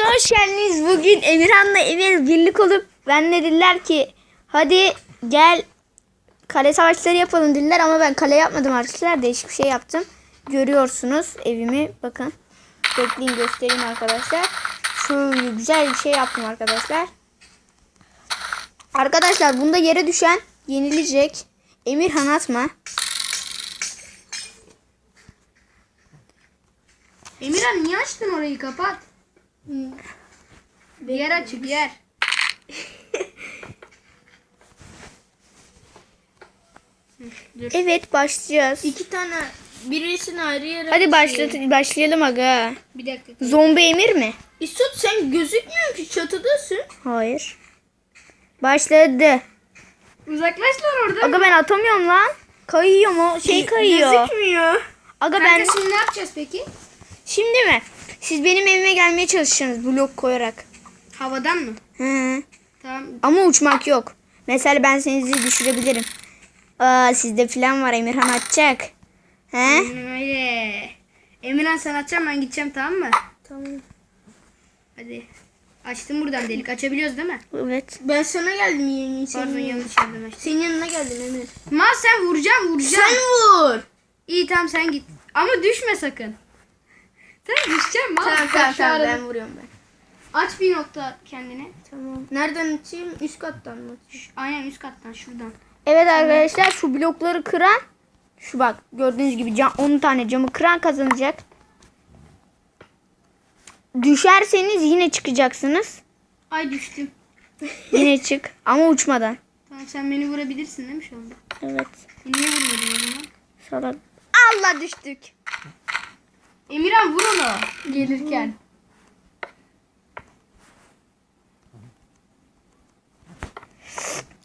kanalımıza hoş geldiniz. Bugün Emirhan'la Emir birlik olup ben dediler ki hadi gel kale savaşları yapalım dediler ama ben kale yapmadım arkadaşlar. Değişik bir şey yaptım. Görüyorsunuz evimi bakın. Bekleyin göstereyim arkadaşlar. Şöyle güzel bir şey yaptım arkadaşlar. Arkadaşlar bunda yere düşen yenilecek. Emirhan atma. Emirhan niye açtın orayı kapat. Yer açık yer. Dur. Evet başlayacağız. İki tane birisini ayrı yere Hadi başlat başlayalım aga. Bir dakika. Zombi Emir mi? İsut sen gözükmüyorsun ki çatıdasın. Hayır. Başladı. Uzaklaş lan oradan. Aga ben atamıyorum lan. Kayıyor mu? Şey kayıyor. Gözükmüyor. Aga Ben... ben Kanka şimdi ne yapacağız peki? şimdi mi? Siz benim evime gelmeye çalışacaksınız blok koyarak. Havadan mı? Hı. Tamam. Ama uçmak yok. Mesela ben seni düşürebilirim. Aa sizde falan var Emirhan atacak. He? Öyle. Emirhan sen açacaksın ben gideceğim tamam mı? Tamam. Hadi. Açtım buradan delik. Açabiliyoruz değil mi? Evet. Ben sana geldim yeğenin Pardon senin, yanlış yerden açtım. senin yanına geldim Emir. Mal sen vuracaksın vuracaksın. Sen vur. İyi tamam sen git. Ama düşme sakın. Sen düşeceksin. Tamam Bak tamam tamam arada- ben vuruyorum ben. Aç bir nokta kendine. Tamam. Nereden açayım? Üst kattan mı? Şu- Aynen üst kattan şuradan. Evet arkadaşlar şu blokları kıran şu bak gördüğünüz gibi cam, 10 tane camı kıran kazanacak. Düşerseniz yine çıkacaksınız. Ay düştüm. Yine çık ama uçmadan. Tamam sen beni vurabilirsin değil mi şu anda? Evet. Niye vurmadın o zaman? Salak. Allah düştük. Emirhan vur onu gelirken.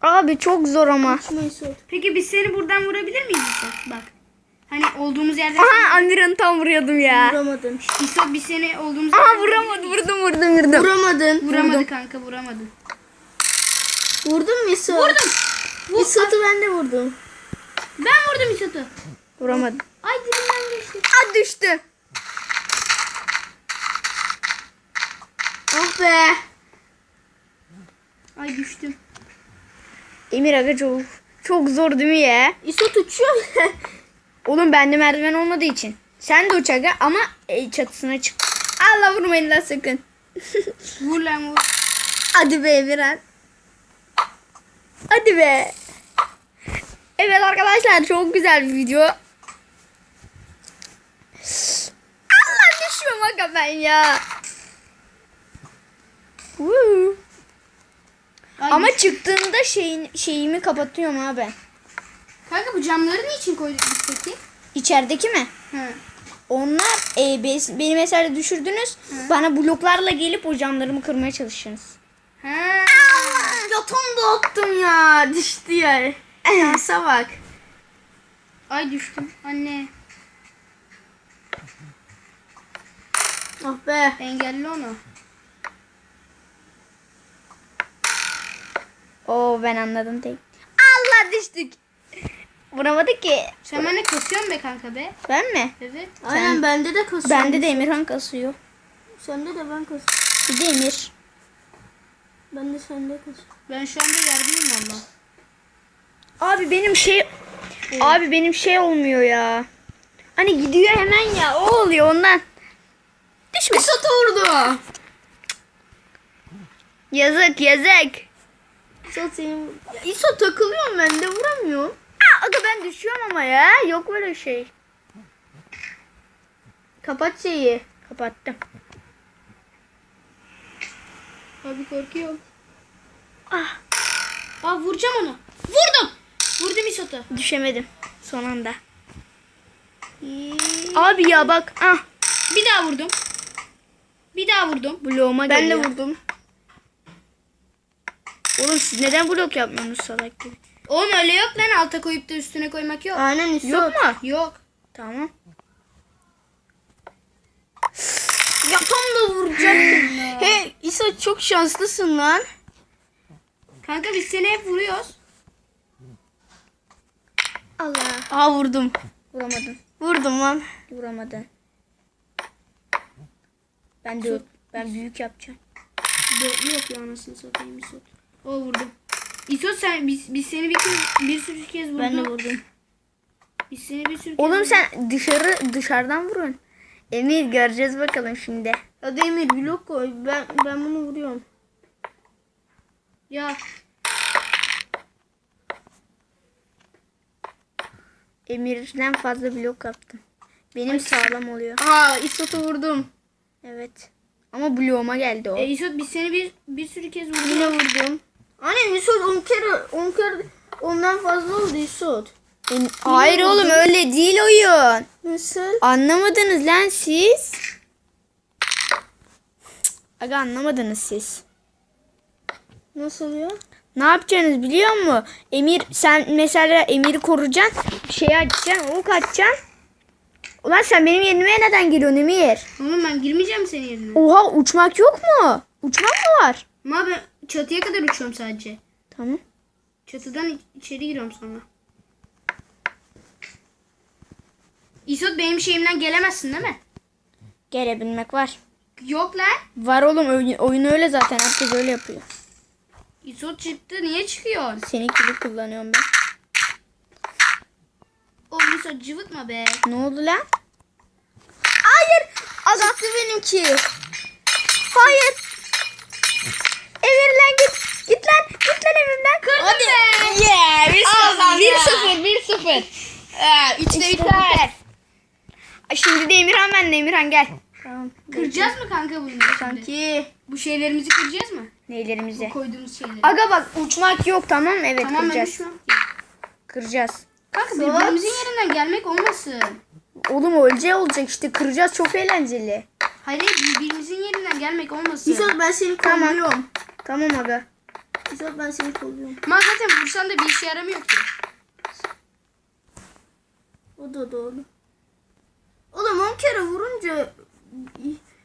Abi çok zor ama. Peki biz seni buradan vurabilir miyiz İsot? Bak. Hani olduğumuz yerden... Aha Amira'nı tam vuruyordum ya. Vuramadın. İsot biz seni olduğumuz Aha yerden... vuramadı vurdum vurdum vurdum. Vuramadın. Vuramadı kanka vuramadı. Vurdun mu İsot? Vurdum. Vur. İsot'u ben de vurdum. Ben vurdum İsot'u. Vuramadım. Ay dilimden geçti. Aa düştü. Ah be. Ay düştüm. Emir aga çok çok zor değil mi ya? İsot uçuyor. Oğlum bende merdiven olmadığı için. Sen de uç aga ama e, çatısına çık. Allah vurmayın lan sakın. Vur lan vur. Hadi be Emirhan. Hadi be. Evet arkadaşlar çok güzel bir video. Allah düşüyorum aga ben ya. Woo. Ay Ama çıktığında şeyin, şeyimi kapatıyorum ha ben. Kanka bu camları niçin koyduk biz peki? İçerideki mi? He. Onlar e, be- beni mesela düşürdünüz. Bana bloklarla gelip o camlarımı kırmaya çalışırsınız. He. ya tam da attım ya. Düştü ya. Şansa bak. Ay düştüm. Anne Ah be. engelle onu. Oo ben anladım tek. Allah düştük. Vuramadık ki. Sen bana kasıyorsun be kanka be. Ben mi? Evet. Aynen bende de kasıyor. Bende de Emirhan kasıyor. Sende de ben kasıyorum. Bir de Emir. Ben de sende kasıyorum. Ben şu anda yerdeyim valla. Abi benim şey Abi benim şey olmuyor ya. Hani gidiyor hemen ya. O oluyor ondan. Düşme. İsot'u vurdu. Yazık yazık. İsot senin... İsot takılıyorum ben de vuramıyorum. Aa, aga ben düşüyorum ama ya. Yok böyle şey. Kapat şeyi. Kapattım. Abi korkuyorum. Ah Aa vuracağım onu. Vurdum. Vurdum İsot'u. düşemedim son anda. Abi ya bak. Ah Bir daha vurdum. Bir daha vurdum. bloğuma Ben de geliyor. vurdum. Oğlum siz neden blok yapmıyorsunuz salak gibi? Oğlum öyle yok lan alta koyup da üstüne koymak yok. Aynen İsot. Yok mu? Yok. Tamam. Ya tam da vuracaktım. He İsot çok şanslısın lan. Kanka biz seni hep vuruyoruz. Allah. Aa vurdum. Vuramadın. Vurdum lan. Vuramadın. Ben de Ben büyük yapacağım. Dörtlü yapıyor anasını satayım İsot. O vurdum. İsot sen biz, biz seni bir kez bir sürü kez vurduk. Ben de vurdum. Biz seni bir sürü kez Oğlum vurduk. sen dışarı dışarıdan vurun. Emir göreceğiz bakalım şimdi. Hadi Emir blok koy. Ben ben bunu vuruyorum. Ya Emir'den fazla blok yaptım. Benim sağlam oluyor. Aa İsot'u vurdum. Evet. Ama bloğuma geldi o. e, İsot biz seni bir bir sürü kez vurduk. Yine vurdum. Anne İsot 10 kere 10 kere ondan fazla oldu İsot. Em- Hayır oğlum öyle değil oyun. Nasıl? Anlamadınız lan siz. Aga anlamadınız siz. Nasıl ya? Ne yapacaksınız biliyor musun? Emir sen mesela Emir'i koruyacaksın. Şeyi açacaksın. Ok açacaksın. Ulan sen benim yerime neden giriyorsun Emir? Oğlum ben girmeyeceğim senin yerine. Oha uçmak yok mu? Uçmak mı var? Ama ben çatıya kadar uçuyorum sadece. Tamam. Çatıdan iç- içeri giriyorum sonra. İsot benim şeyimden gelemezsin değil mi? Gelebilmek var. Yok lan. Var oğlum oyun, oyun öyle zaten. Herkes öyle yapıyor. İsot çıktı niye çıkıyorsun? Senin gibi kullanıyorum ben. Oğlum İsot cıvıtma be. Ne oldu lan? Hayır. Azalttı benimki. Hayır. Lan evimden. Hadi be. Yeah. Bir sıfır. 1-0 1-0. Ee, üçte biter. Şimdi de Emirhan ben de Emirhan gel. Tamam. Kıracağız mı kanka bunu? Sanki. Bu şeylerimizi kıracağız mı? Neylerimizi? Koyduğumuz şeyleri. Aga bak uçmak yok tamam mı? Evet tamam ben kıracağız. Kıracağız. Kanka birbirimizin yerinden gelmek olmasın. Oğlum öleceği olacak işte kıracağız çok eğlenceli. Hayır birbirimizin yerinden gelmek olmasın. İsot ben seni Tamam. Tamam aga. İsot ben seni kolluyorum. Ama zaten vursan da bir işe yaramıyor ki. O da doğru. Oğlum 10 kere vurunca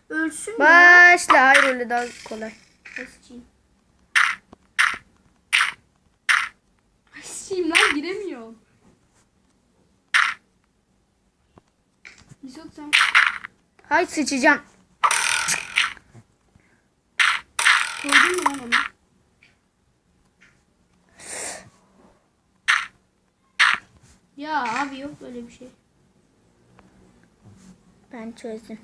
ölsün ya. Başla. Hayır öyle daha kolay. Ay sikeyim lan giremiyorum. Misot sen Hay sıçacağım. koydun mu lan onu? Ya abi yok böyle bir şey. Ben çözdüm.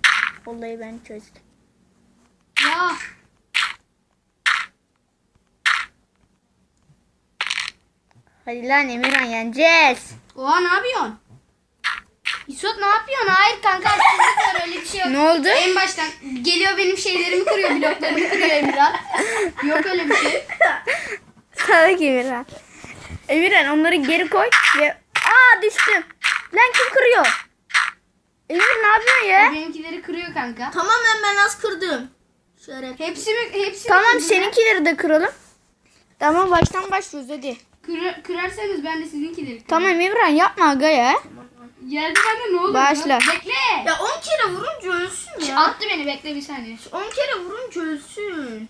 Olayı ben çözdüm. Ya Hadi lan Emirhan yeneceğiz. oha ne yapıyorsun? İsot ne yapıyorsun? Hayır kanka haksızlık var öyle bir şey yok. Ne oldu? En baştan geliyor benim şeylerimi kırıyor bloklarımı kırıyor Emirhan. Yok öyle bir şey. Salak Emirhan. Emirhan onları geri koy ve... Aa düştüm. Lan kim kırıyor? Emir ne yapıyorsun ya? Benimkileri kırıyor kanka. Tamamen ben az kırdım. Şeref. Hepsi mi? Hepsi mi Tamam kırdın seninkileri de kıralım. Tamam baştan başlıyoruz hadi. Kıra- kırarsanız ben de sizinkileri kırarım. Tamam Emirhan yapma aga ya. Geldi bende ne olur? Başla. ya? Bekle. Ya 10 kere vurunca ölsün ya. Attı beni bekle bir saniye. 10 kere vurunca ölsün.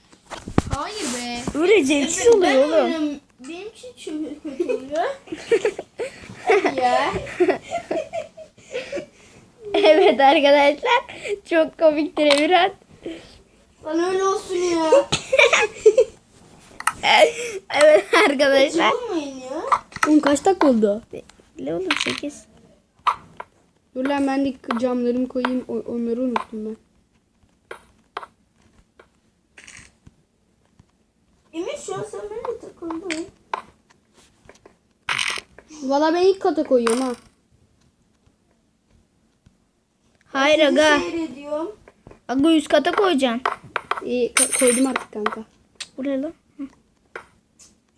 Hayır be. Öyle zevksiz Ben oluyor oğlum. Benim için çok kötü oluyor. ya. Evet arkadaşlar. Çok komiktir Emirhan. Bana öyle olsun ya. evet arkadaşlar. Olmayın ya. Oğlum kaç dakika oldu? Ne oğlum 8. Dur lan ben de camlarımı koyayım. onları unuttum ben. Emir şu an sen benimle takıldın. Valla ben ilk kata koyuyorum ha. Hayır aga. Seyrediyorum. Aga üst kata koyacaksın. İyi ka- koydum artık kanka. Buraya lan.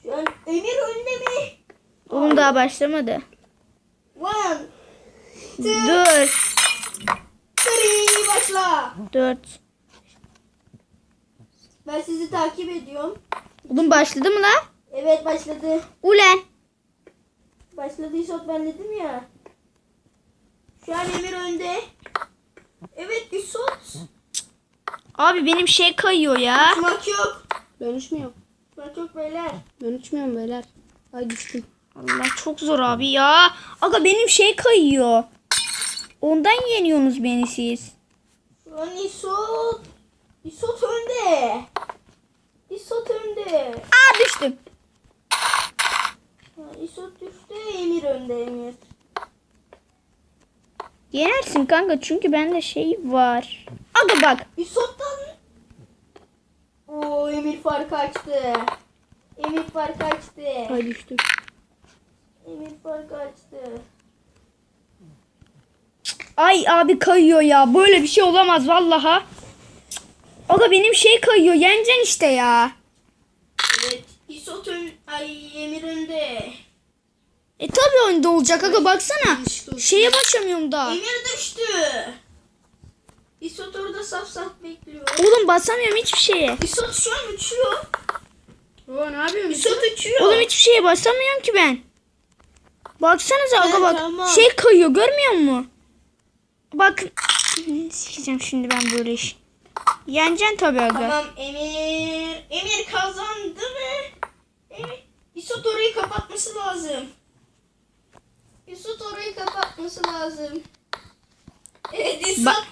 Şu an Emir önde mi? Oğlum daha başlamadı. One, Dur. three, başla. 4. Ben sizi takip ediyorum. Oğlum başladı mı lan? Evet başladı. Ulen. Başladı İsot ben dedim ya. Şu an Emir önde. Evet İsot. Abi benim şey kayıyor ya. Uçmak yok. Ben uçmuyorum. Uçmak yok beyler. Ben uçmuyorum beyler. Ay düştüm. Allah çok zor abi ya. Aga benim şey kayıyor. Ondan yeniyorsunuz beni siz. Şu an İsot. İsot önde. İsot önde. Aa düştüm. İsot düştü. Emir önde Emir. Yenersin kanka çünkü bende şey var. Aga bak. İsot'tan. Oo Emir fark açtı. Emir fark açtı. Ay düştüm. Emir fark açtı. Ay abi kayıyor ya. Böyle bir şey olamaz vallaha. Aga benim şey kayıyor. Yeneceksin işte ya. İsot ön... Ay Emir önde. E tabi önde olacak aga baksana. Şeye başlamıyorum daha. Emir düştü. İsot orada saf saf bekliyor. Oğlum basamıyorum hiçbir şeye. İsot şu an uçuyor. Oo ne yapıyorsun? İsot uçuyor. Oğlum hiçbir şeye basamıyorum ki ben. Baksanıza aga Evet, bak. tamam. Şey kayıyor görmüyor musun? Bak. Sikeceğim şimdi ben böyle iş. Yeneceksin tabi aga. Tamam Emir. Emir kazandı mı? Kapatması lazım. İsot orayı kapatması lazım. Evet İsot. Ba-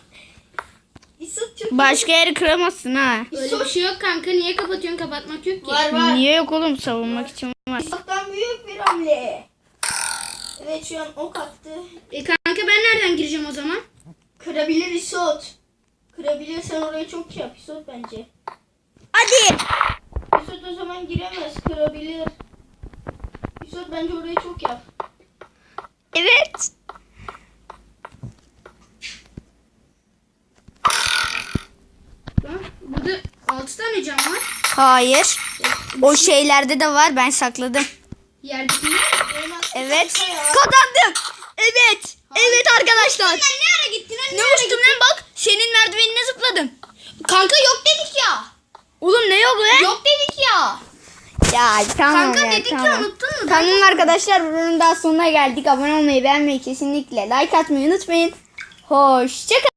İsot çok Başka yeri kıramazsın ha. Öyle bir şey yok kanka. Niye kapatıyorsun? Kapatmak yok ki. Var var. Niye yok oğlum savunmak için var. İsot'tan büyük bir hamle. Evet şu an ok attı. E kanka ben nereden gireceğim o zaman? Kırabilir İsot. Kırabilir sen orayı çok yap İsot bence. Hadi. İsot o zaman giremez kırabilir. İsot bence orayı çok yap. Evet. Lan burada 6 tane cam var. Hayır. O şeylerde de var ben sakladım. Yerdeki ne? Evet. Kazandım. Evet. Evet arkadaşlar. ne ara gittin? Ne uçtum lan bak. Senin merdivenine zıpladım. Kanka yok dedik ya. Oğlum ne yok lan? Yok dedik ya. Ya tamam Kanka ya, dedik tamam. ya unuttun mu? Tamam arkadaşlar bunun daha sonuna geldik. Abone olmayı beğenmeyi kesinlikle like atmayı unutmayın. Hoşçakalın.